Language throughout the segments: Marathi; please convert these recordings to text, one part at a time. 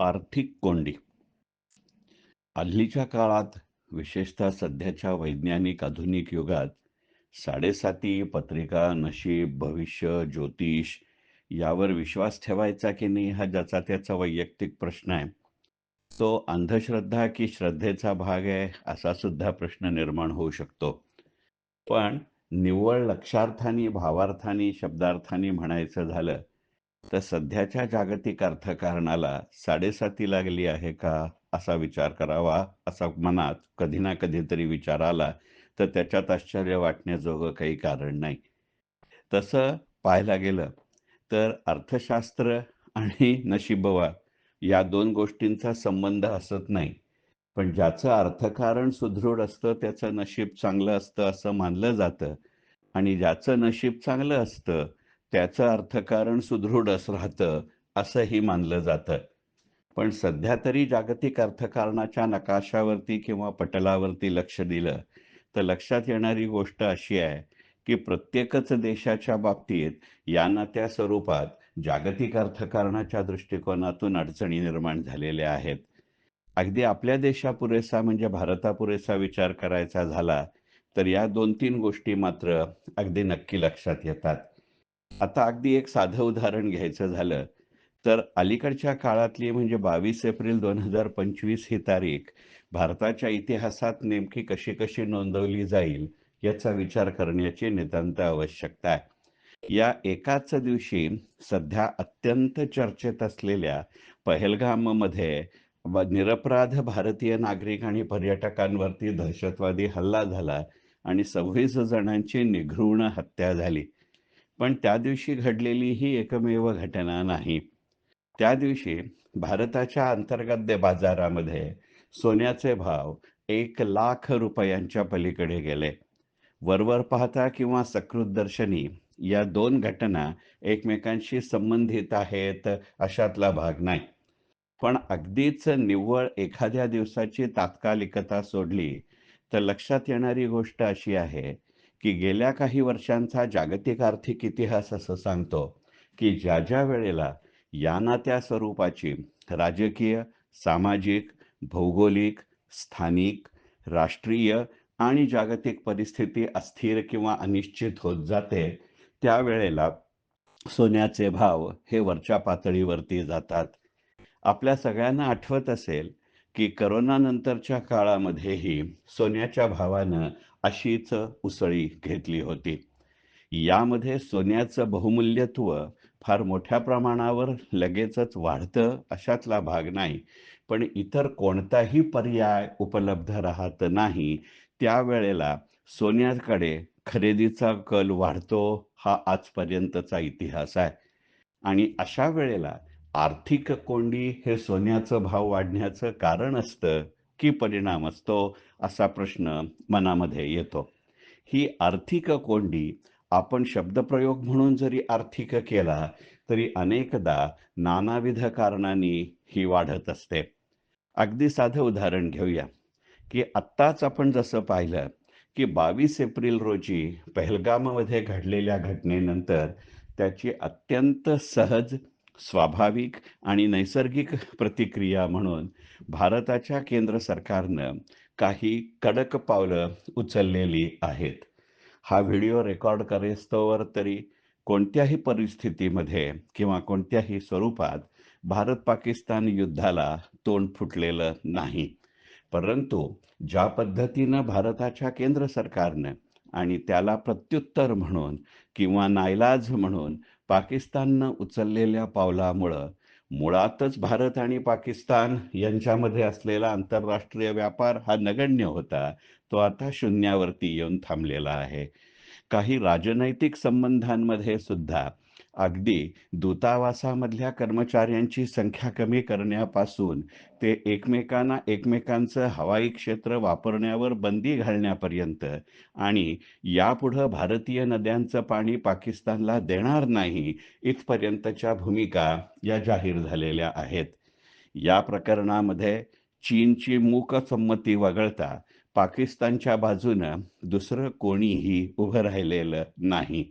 आर्थिक कोंडी. हल्लीच्या काळात विशेषतः सध्याच्या वैज्ञानिक आधुनिक युगात साडेसाती पत्रिका नशीब भविष्य ज्योतिष यावर विश्वास ठेवायचा की नाही हा ज्याचा त्याचा वैयक्तिक प्रश्न आहे. तो अंधश्रद्धा की श्रद्धेचा भाग आहे असा सुद्धा प्रश्न निर्माण होऊ शकतो. पण निव्वळ लक्षार्थाने भावार्थाने शब्दार्थाने म्हणायचं झालं तर सध्याच्या जागतिक अर्थकारणाला साडेसाती लागली आहे का? असा विचार करावा असा मनात कधी ना कधीतरी विचार आला तर त्याच्यात आश्चर्य वाटण्याजोगं काही कारण नाही. तसं पाहायला गेलं तर अर्थशास्त्र आणि नशीबवा या दोन गोष्टींचा संबंध असत नाही. पण ज्याचं अर्थकारण सुदृढ असतं त्याचं नशीब चांगलं असतं असं मानलं जातं आणि ज्याचं नशीब चांगलं असतं त्याचं अर्थकारण सुदृढच राहतं असंही मानलं जातं. पण सध्या तरी जागतिक अर्थकारणाच्या नकाशावरती किंवा पटलावरती लक्ष दिलं तर लक्षात येणारी गोष्ट अशी आहे की प्रत्येकच देशाच्या बाबतीत या त्या स्वरूपात जागतिक अर्थकारणाच्या दृष्टिकोनातून अडचणी निर्माण झालेल्या आहेत. अगदी आपल्या देशापुरेसा म्हणजे भारतापुरेसा विचार करायचा झाला तर या दोन तीन गोष्टी मात्र अगदी नक्की लक्षात येतात. आता अगदी एक साधं उदाहरण घ्यायचं झालं तर अलीकडच्या काळातली म्हणजे बावीस एप्रिल दोन हजार पंचवीस ही तारीख भारताच्या इतिहासात नेमकी कशी कशी नोंदवली जाईल याचा विचार करण्याची नितांत आवश्यकता आहे. या एकाच दिवशी सध्या अत्यंत चर्चेत असलेल्या पहलगाममध्ये निरपराध भारतीय नागरिक आणि पर्यटकांवरती दहशतवादी हल्ला झाला आणि सव्वीस जणांची निघृण हत्या झाली. पण त्या दिवशी घडलेली ही एकमेव घटना नाही. त्या दिवशी भारताच्या अंतर्गत बाजारामध्ये सोन्याचे भाव एक लाख रुपयांच्या पलीकडे गेले. वरवर पाहता किंवा सकृत दर्शनी या दोन घटना एकमेकांशी संबंधित आहेत अशातला भाग नाही. पण अगदीच निव्वळ एखाद्या दिवसाची तात्कालिकता सोडली तर लक्षात येणारी गोष्ट अशी आहे की गेल्या काही वर्षांचा जागतिक आर्थिक इतिहास असं सांगतो की ज्या ज्या वेळेला या ना त्या स्वरूपाची राजकीय सामाजिक भौगोलिक स्थानिक राष्ट्रीय आणि जागतिक परिस्थिती अस्थिर किंवा अनिश्चित होत जाते त्यावेळेला सोन्याचे भाव हे वरच्या पातळीवरती जातात. आपल्या सगळ्यांना आठवत असेल की करोनानंतरच्या काळामध्येही सोन्याच्या भावानं अशीच उसळी घेतली होती. यामध्ये सोन्याचं बहुमूल्यत्व फार मोठ्या प्रमाणावर लगेचच वाढतं अशातला भाग नाही. पण इतर कोणताही पर्याय उपलब्ध राहत नाही त्यावेळेला सोन्याकडे खरेदीचा कल वाढतो हा आजपर्यंतचा इतिहास आहे. आणि अशा वेळेला आर्थिक कोंडी हे सोन्याचं भाव वाढण्याचं कारण असतं. की परिणाम असतो असा प्रश्न मनामध्ये येतो. ही आर्थिक कोंडी आपण शब्दप्रयोग म्हणून जरी आर्थिक केला तरी अनेकदा नानाविध कारणांनी ही वाढत असते. अगदी साधं उदाहरण घेऊया की आत्ताच आपण जसं पाहिलं की बावीस एप्रिल रोजी पहलगाममध्ये घडलेल्या घटनेनंतर त्याची अत्यंत सहज स्वाभाविक आणि नैसर्गिक प्रतिक्रिया म्हणून भारताच्या केंद्र सरकारनं काही कडक पावलं उचललेली आहेत. हा व्हिडिओ रेकॉर्ड करेस्तोवर तरी कोणत्याही परिस्थितीमध्ये किंवा कोणत्याही स्वरूपात भारत पाकिस्तान युद्धाला तोंड फुटलेलं नाही. परंतु ज्या पद्धतीनं भारताच्या केंद्र सरकारनं आणि त्याला प्रत्युत्तर म्हणून किंवा नायलाज म्हणून पाकिस्ताननं उचललेल्या पावलामुळं मुळातच भारत आणि पाकिस्तान यांच्यामध्ये असलेला आंतरराष्ट्रीय व्यापार हा नगण्य होता तो आता शून्यावरती येऊन थांबलेला आहे. काही राजनैतिक संबंधांमध्ये सुद्धा अगदी दूतावासामधल्या कर्मचाऱ्यांची संख्या कमी करण्यापासून ते एकमेकांना एकमेकांचं हवाई क्षेत्र वापरण्यावर बंदी घालण्यापर्यंत आणि यापुढं भारतीय नद्यांचं पाणी पाकिस्तानला देणार नाही इथपर्यंतच्या भूमिका या जाहीर झालेल्या आहेत. या प्रकरणामध्ये चीनची मूक संमती वगळता पाकिस्तानच्या बाजूनं दुसरं कोणीही उभं राहिलेलं नाही.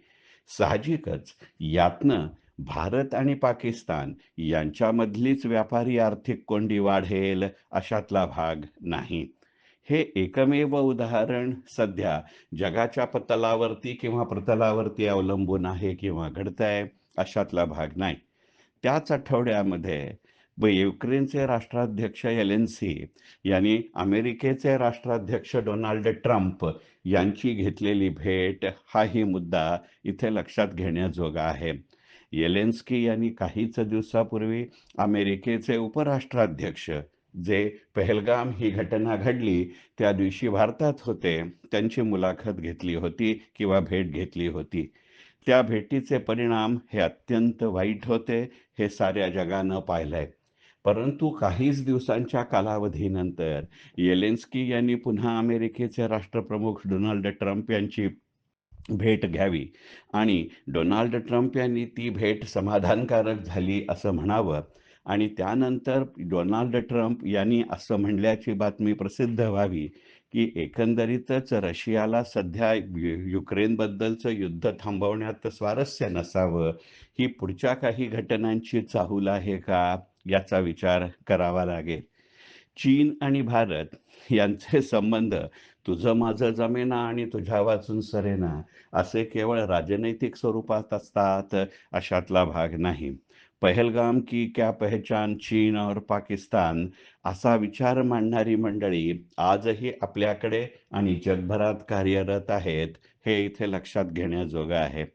साहजिकच. यातनं भारत आणि पाकिस्तान यांच्यामधलीच व्यापारी आर्थिक कोंडी वाढेल अशातला भाग नाही. हे एकमेव उदाहरण सध्या जगाच्या पतलावरती किंवा प्रतलावरती अवलंबून आहे किंवा घडतंय अशातला भाग नाही. त्याच आठवड्यामध्ये व युक्रेनचे राष्ट्राध्यक्ष एलेन्सी यांनी अमेरिकेचे राष्ट्राध्यक्ष डोनाल्ड ट्रम्प यांची घेतलेली भेट हाही मुद्दा इथे लक्षात घेण्याजोगा आहे. येलेन्स्की यांनी काहीच दिवसापूर्वी अमेरिकेचे उपराष्ट्राध्यक्ष जे पहलगाम ही घटना घडली त्या दिवशी भारतात होते त्यांची मुलाखत घेतली होती किंवा भेट घेतली होती. त्या भेटीचे परिणाम हे अत्यंत वाईट होते हे साऱ्या जगानं पाहिलंय. परंतु काहीच दिवसांच्या कालावधीनंतर येलेन्स्की यांनी पुन्हा अमेरिकेचे राष्ट्रप्रमुख डोनाल्ड ट्रम्प यांची भेट घ्यावी आणि डोनाल्ड ट्रम्प यांनी ती भेट समाधानकारक झाली असं म्हणावं आणि त्यानंतर डोनाल्ड ट्रम्प यांनी असं म्हणल्याची बातमी प्रसिद्ध व्हावी की एकंदरीतच रशियाला सध्या युक्रेनबद्दलचं युद्ध थांबवण्यात स्वारस्य नसावं ही पुढच्या काही घटनांची चाहूल आहे का? याचा विचार करावा लागेल. चीन आणि भारत यांचे संबंध तुझं माझं जमेना आणि तुझ्या वाचून सरेना असे केवळ राजनैतिक स्वरूपात असतात अशातला भाग नाही. पहलगाम की क्या पहचान चीन और पाकिस्तान असा विचार मांडणारी मंडळी आजही आपल्याकडे आणि जगभरात कार्यरत आहेत हे इथे लक्षात घेण्याजोगं आहे.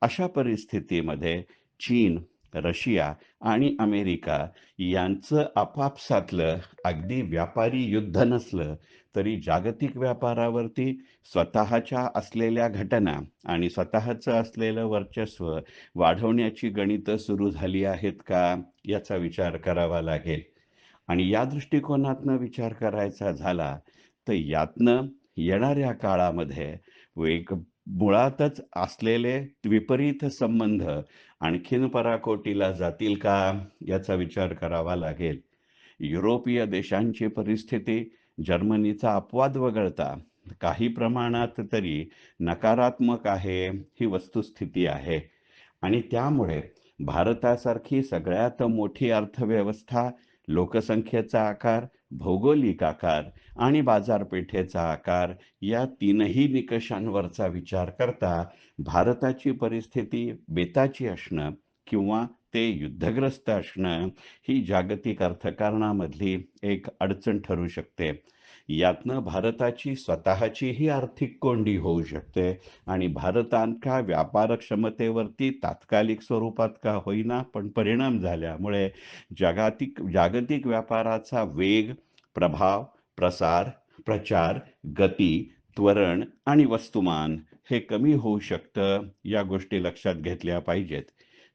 अशा परिस्थितीमध्ये चीन रशिया आणि अमेरिका यांचं आपापसातलं अगदी व्यापारी युद्ध नसलं तरी जागतिक व्यापारावरती स्वतःच्या असलेल्या घटना आणि स्वतःचं असलेलं वर्चस्व वाढवण्याची गणितं सुरू झाली आहेत का याचा विचार करावा लागेल. आणि या दृष्टिकोनातनं विचार करायचा झाला तर यातनं येणाऱ्या काळामध्ये एक मुळातच असलेले विपरीत संबंध आणखीन पराकोटीला जातील का याचा विचार करावा लागेल. युरोपीय देशांची परिस्थिती जर्मनीचा अपवाद वगळता काही प्रमाणात तरी नकारात्मक आहे ही वस्तुस्थिती आहे. आणि त्यामुळे भारतासारखी सगळ्यात मोठी अर्थव्यवस्था लोकसंख्येचा आकार भौगोलिक आकार आणि बाजारपेठेचा आकार या तीनही निकषांवरचा विचार करता भारताची परिस्थिती बेताची असणं किंवा ते युद्धग्रस्त असणं ही जागतिक अर्थकारणामधली एक अडचण ठरू शकते. यातनं भारताची स्वतःचीही आर्थिक कोंडी होऊ शकते आणि भारतांच्या व्यापार क्षमतेवरती तात्कालिक स्वरूपात का होईना पण परिणाम झाल्यामुळे जागतिक जागतिक व्यापाराचा वेग प्रभाव प्रसार प्रचार गती त्वरण आणि वस्तुमान हे कमी होऊ शकतं या गोष्टी लक्षात घेतल्या पाहिजेत.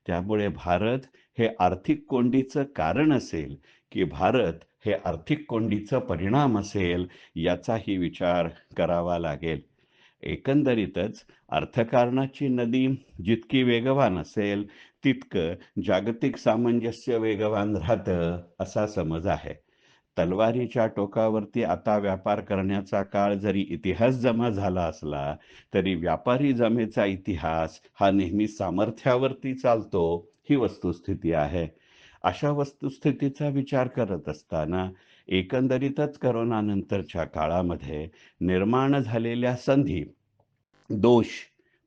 त्यामुळे भारत हे आर्थिक कोंडीचं कारण असेल की भारत हे आर्थिक कोंडीचं परिणाम असेल याचाही विचार करावा लागेल. एकंदरीतच अर्थकारणाची नदी जितकी वेगवान असेल तितकं जागतिक सामंजस्य वेगवान राहतं असा समज आहे. तलवारीच्या टोकावरती आता व्यापार करण्याचा काळ जरी इतिहास जमा झाला असला तरी व्यापारी जमेचा इतिहास हा नेहमी सामर्थ्यावरती चालतो ही वस्तुस्थिती आहे. अशा वस्तुस्थितीचा विचार करत असताना एकंदरीतच करोनानंतरच्या काळामध्ये निर्माण झालेल्या संधी दोष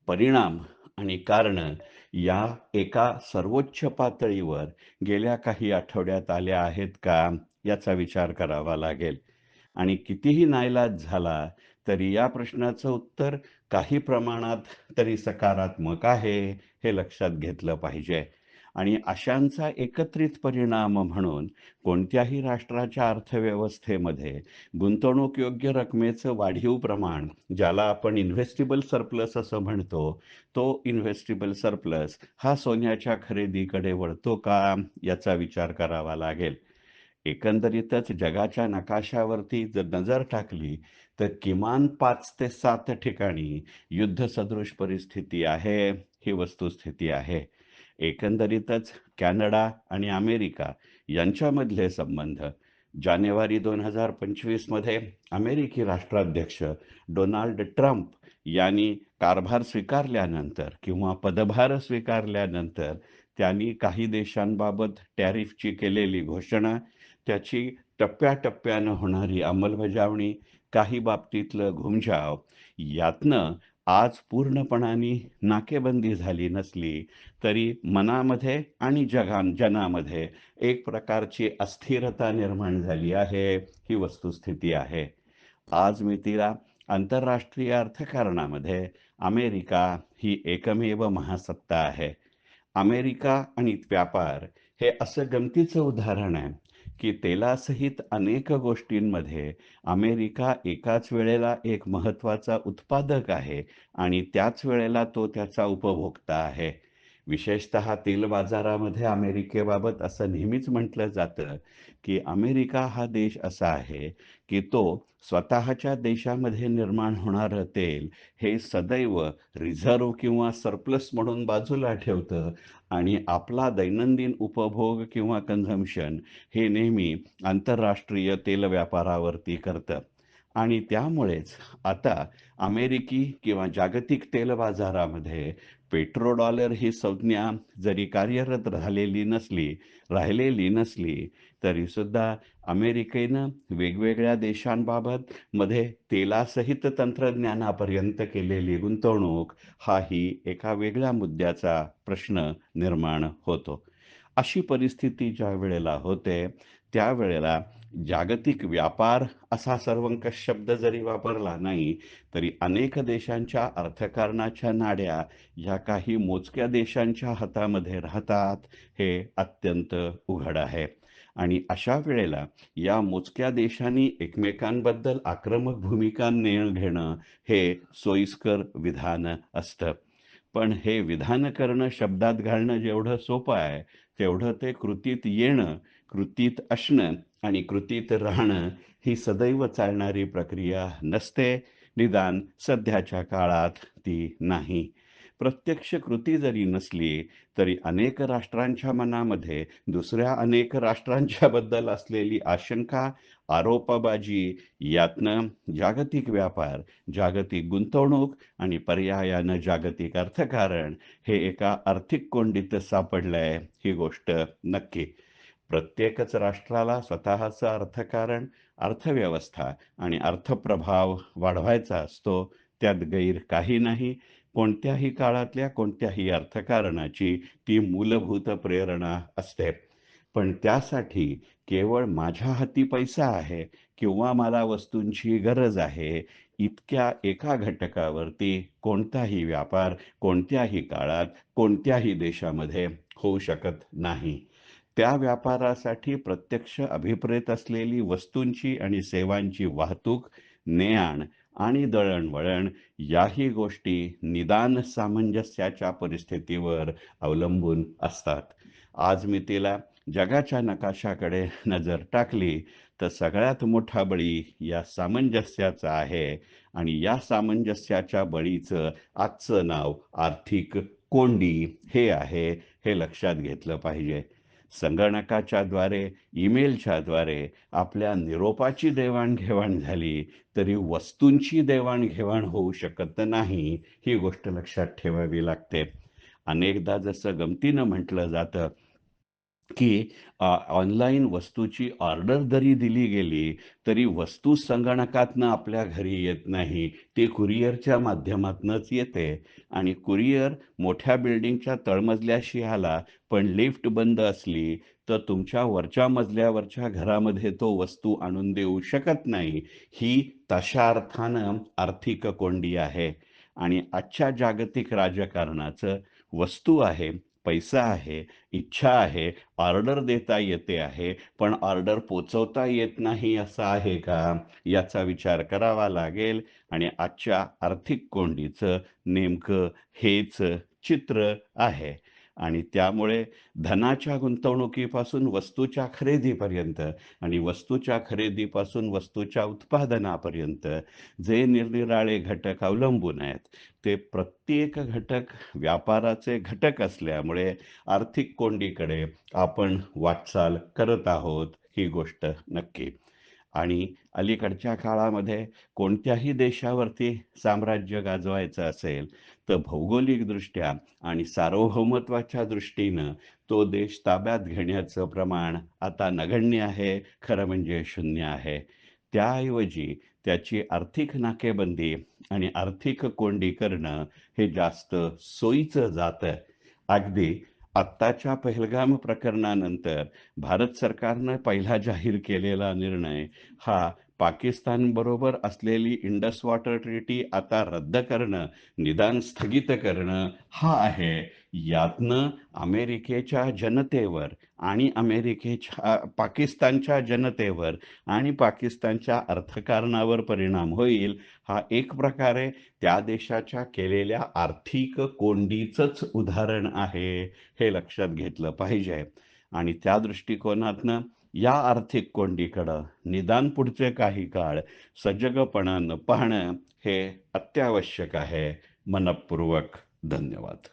परिणाम आणि कारण या एका सर्वोच्च पातळीवर गेल्या काही आठवड्यात आल्या आहेत का याचा विचार करावा लागेल. आणि कितीही नाईलाज झाला तरी या प्रश्नाचं उत्तर काही प्रमाणात तरी सकारात्मक आहे हे लक्षात घेतलं पाहिजे. आणि अशांचा एकत्रित परिणाम म्हणून कोणत्याही राष्ट्राच्या अर्थव्यवस्थेमध्ये गुंतवणूक योग्य रकमेचं वाढीव प्रमाण ज्याला आपण इन्व्हेस्टिबल सरप्लस असं म्हणतो तो इन्व्हेस्टिबल सरप्लस हा सोन्याच्या खरेदीकडे वळतो का याचा विचार करावा लागेल. एकंदरीतच जगाच्या नकाशावरती जर नजर टाकली तर किमान पाच ते सात ठिकाणी युद्धसदृश परिस्थिती आहे ही वस्तुस्थिती आहे. एकंदरीतच कॅनडा आणि अमेरिका यांच्यामधले संबंध. जानेवारी दोन हजार पंचवीसमध्ये अमेरिकी राष्ट्राध्यक्ष डोनाल्ड ट्रम्प यांनी कारभार स्वीकारल्यानंतर किंवा पदभार स्वीकारल्यानंतर त्यांनी काही देशांबाबत टॅरिफची केलेली घोषणा त्याची टप्प्याटप्प्यानं होणारी अंमलबजावणी काही बाबतीतलं घुमजाव यातनं आज पूर्णपणाने नाकेबंदी झाली नसली तरी मनामध्ये आणि जगान जनामध्ये एक प्रकारची अस्थिरता निर्माण झाली आहे ही वस्तुस्थिती आहे. आज मी तिला आंतरराष्ट्रीय अर्थकारणामध्ये अमेरिका ही एकमेव महासत्ता आहे. अमेरिका आणि व्यापार हे असं गमतीचं उदाहरण आहे. की तेलासहित अनेक गोष्टींमध्ये अमेरिका एकाच वेळेला एक महत्त्वाचा उत्पादक आहे आणि त्याच वेळेला तो त्याचा उपभोक्ता आहे. विशेषत तेल बाजारामध्ये अमेरिकेबाबत असं नेहमीच म्हटलं जातं की अमेरिका हा देश असा आहे की तो स्वतःच्या देशामध्ये निर्माण होणारं तेल हे सदैव रिझर्व किंवा सरप्लस म्हणून बाजूला ठेवतं आणि आपला दैनंदिन उपभोग किंवा कन्झम्शन हे नेहमी आंतरराष्ट्रीय तेल व्यापारावरती करतं. आणि त्यामुळेच आता अमेरिकी किंवा जागतिक तेल बाजारामध्ये पेट्रो डॉलर ही संज्ञा जरी कार्यरत झालेली नसली राहिलेली नसली तरीसुद्धा अमेरिकेनं वेगवेगळ्या देशांबाबत मध्ये तेलासहित तंत्रज्ञानापर्यंत केलेली गुंतवणूक हाही एका वेगळ्या मुद्द्याचा प्रश्न निर्माण होतो. अशी परिस्थिती ज्या वेळेला होते त्यावेळेला जागतिक व्यापार असा सर्वंकष शब्द जरी वापरला नाही तरी अनेक देशांच्या अर्थकारणाच्या नाड्या या काही मोजक्या देशांच्या हातामध्ये राहतात हे अत्यंत उघड आहे. आणि अशा वेळेला या मोजक्या देशांनी एकमेकांबद्दल आक्रमक भूमिका नेण घेणं हे सोयीस्कर विधान असतं. पण हे विधान करणं शब्दात घालणं जेवढं सोपं आहे तेवढं ते कृतीत येणं कृतीत असणं आणि कृतीत राहणं ही सदैव चालणारी प्रक्रिया नसते. निदान सध्याच्या काळात ती नाही. प्रत्यक्ष कृती जरी नसली तरी अनेक राष्ट्रांच्या मनामध्ये दुसऱ्या अनेक राष्ट्रांच्या बद्दल असलेली आशंका आरोपबाजी यातनं जागतिक व्यापार जागतिक गुंतवणूक आणि पर्यायानं जागतिक अर्थकारण हे एका आर्थिक कोंडीत सापडलंय ही गोष्ट नक्की. प्रत्येकच राष्ट्राला स्वतःचं अर्थकारण अर्थव्यवस्था आणि अर्थप्रभाव वाढवायचा असतो त्यात गैर काही नाही. कोणत्याही काळातल्या कोणत्याही अर्थकारणाची ती मूलभूत प्रेरणा असते. पण त्यासाठी केवळ माझ्या हाती पैसा आहे किंवा मला वस्तूंची गरज आहे इतक्या एका घटकावरती कोणताही व्यापार कोणत्याही काळात कोणत्याही देशामध्ये होऊ शकत नाही. त्या व्यापारासाठी प्रत्यक्ष अभिप्रेत असलेली वस्तूंची आणि सेवांची वाहतूक ने आण आणि दळणवळण याही गोष्टी निदान सामंजस्याच्या परिस्थितीवर अवलंबून असतात. आज मी तिला जगाच्या नकाशाकडे नजर टाकली तर सगळ्यात मोठा बळी या सामंजस्याचा आहे आणि या सामंजस्याच्या बळीचं आजचं नाव आर्थिक कोंडी हे आहे हे लक्षात घेतलं पाहिजे. संगणकाच्या द्वारे ईमेलच्या द्वारे आपल्या निरोपाची देवाणघेवाण झाली तरी वस्तूंची देवाणघेवाण होऊ शकत नाही ही गोष्ट लक्षात ठेवावी लागते. अनेकदा जसं गमतीनं म्हटलं जातं की ऑनलाईन वस्तूची ऑर्डर जरी दिली गेली तरी वस्तू संगणकातनं आपल्या घरी येत नाही. ती कुरिअरच्या माध्यमातनंच येते. आणि कुरिअर मोठ्या बिल्डिंगच्या तळमजल्याशी आला पण लिफ्ट बंद असली तर तुमच्या वरच्या मजल्यावरच्या घरामध्ये तो वस्तू आणून देऊ शकत नाही. ही तशा अर्थानं आर्थिक कोंडी आहे. आणि आजच्या जागतिक राजकारणाचं वस्तू आहे. पैसा आहे इच्छा आहे ऑर्डर देता येते आहे पण ऑर्डर पोचवता येत नाही असं आहे का? याचा विचार करावा लागेल. आणि आजच्या आर्थिक कोंडीचं नेमकं हेच चित्र आहे. आणि त्यामुळे धनाच्या गुंतवणुकीपासून वस्तूच्या खरेदीपर्यंत आणि वस्तूच्या खरेदीपासून वस्तूच्या उत्पादनापर्यंत जे निरनिराळे घटक अवलंबून आहेत ते प्रत्येक घटक व्यापाराचे घटक असल्यामुळे आर्थिक कोंडीकडे आपण वाटचाल करत आहोत ही गोष्ट नक्की. आणि अलीकडच्या काळामध्ये कोणत्याही देशावरती साम्राज्य गाजवायचं असेल तर भौगोलिकदृष्ट्या आणि सार्वभौमत्वाच्या दृष्टीनं तो देश ताब्यात घेण्याचं प्रमाण आता नगण्य आहे खरं म्हणजे शून्य आहे. त्याऐवजी त्याची आर्थिक नाकेबंदी आणि आर्थिक कोंडी करणं हे जास्त सोयीचं जातं. अगदी आत्ताच्या पहलगाम प्रकरणानंतर भारत सरकारनं पहिला जाहीर केलेला निर्णय हा पाकिस्तानबरोबर असलेली इंडस वॉटर ट्रीटी आता रद्द करणं निदान स्थगित करणं हा आहे. यातनं अमेरिकेच्या जनतेवर आणि अमेरिकेच्या पाकिस्तानच्या जनतेवर आणि पाकिस्तानच्या अर्थकारणावर परिणाम होईल हा एक प्रकारे त्या देशाच्या केलेल्या आर्थिक कोंडीचंच उदाहरण आहे हे लक्षात घेतलं पाहिजे. आणि त्या दृष्टिकोनातनं या आर्थिक कोंडीकडं निदान पुढचे काही काळ सजगपणानं पाहणं हे अत्यावश्यक आहे. मनपूर्वक धन्यवाद.